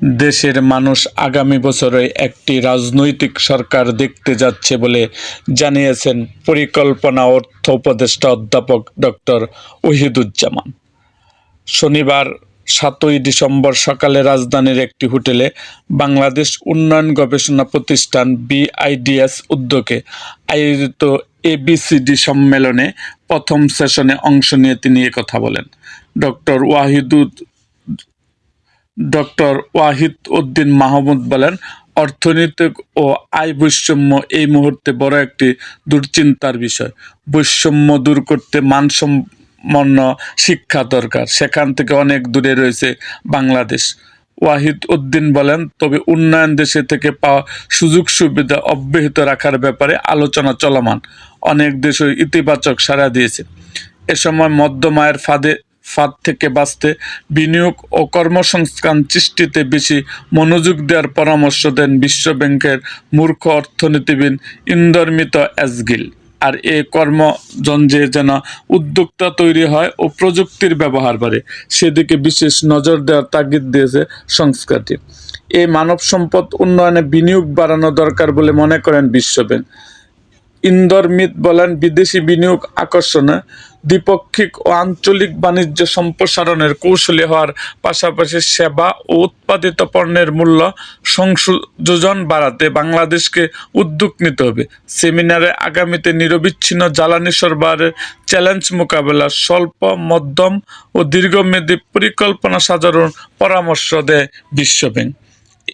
দেশের মানুষ আগামী বছরে একটি রাজনৈতিক সরকার দেখতে যাচ্ছে বলে জানিয়েছেন পরিকল্পনা অর্থ উপদেষ্টা অধ্যাপক ডক্টর ওহিদুজ্জামান। শনিবার সাতই ডিসেম্বর সকালে রাজধানীর একটি হোটেলে বাংলাদেশ উন্নয়ন গবেষণা প্রতিষ্ঠান বিআইডিএস উদ্যোগে আয়োজিত এবিসিডি সম্মেলনে প্রথম সেশনে অংশ নিয়ে তিনি কথা বলেন। ডক্টর ওয়াহিদুদ ডক্টর ওয়াহিদ উদ্দিন মাহমুদ বলেন, অর্থনৈতিক ও আয় বৈষম্য এই মুহূর্তে বড় একটি দুশ্চিন্তার বিষয়। বৈষম্য দূর করতে মানসম্পন্ন শিক্ষা দরকার। সেখান থেকে অনেক দূরে রয়েছে বাংলাদেশ। ওয়াহিদ উদ্দিন বলেন, তবে উন্নয়ন দেশে থেকে পাওয়া সুযোগ সুবিধা অব্যাহত রাখার ব্যাপারে আলোচনা চলমান। অনেক দেশই ইতিবাচক সাড়া দিয়েছে। এ সময় মধ্যম আয়ের ফাঁদে ফাঁদ থেকে বাঁচতে বিনিয়োগ ও কর্মসংস্থান সৃষ্টিতে বেশি মনোযোগ দেওয়ার পরামর্শ দেন বিশ্বব্যাংকের মূর্খ অর্থনীতিবিদ ইন্দরমিত অ্যাজগিল আর এ কর্মযঞ্জে যেন উদ্যোক্তা তৈরি হয় ও প্রযুক্তির ব্যবহার বাড়ে, সেদিকে বিশেষ নজর দেওয়ার তাগিদ দিয়েছে সংস্থাটি। এই মানব সম্পদ উন্নয়নে বিনিয়োগ বাড়ানো দরকার বলে মনে করেন বিশ্বব্যাংক ইন্দরমিত বলেন, বিদেশি বিনিয়োগ আকর্ষণে দ্বিপাক্ষিক ও আঞ্চলিক বাণিজ্য সম্প্রসারণের কৌশলী হওয়ার পাশাপাশি সেবা ও উৎপাদিত পণ্যের মূল্য সংযোজন বাড়াতে বাংলাদেশকে উদ্যোগ নিতে হবে। সেমিনারে আগামীতে নিরবিচ্ছিন্ন জ্বালানি সরবরাহের চ্যালেঞ্জ মোকাবেলা, স্বল্প, মধ্যম ও দীর্ঘমেয়াদী পরিকল্পনা সাজানোর পরামর্শ দেয় বিশ্বব্যাংক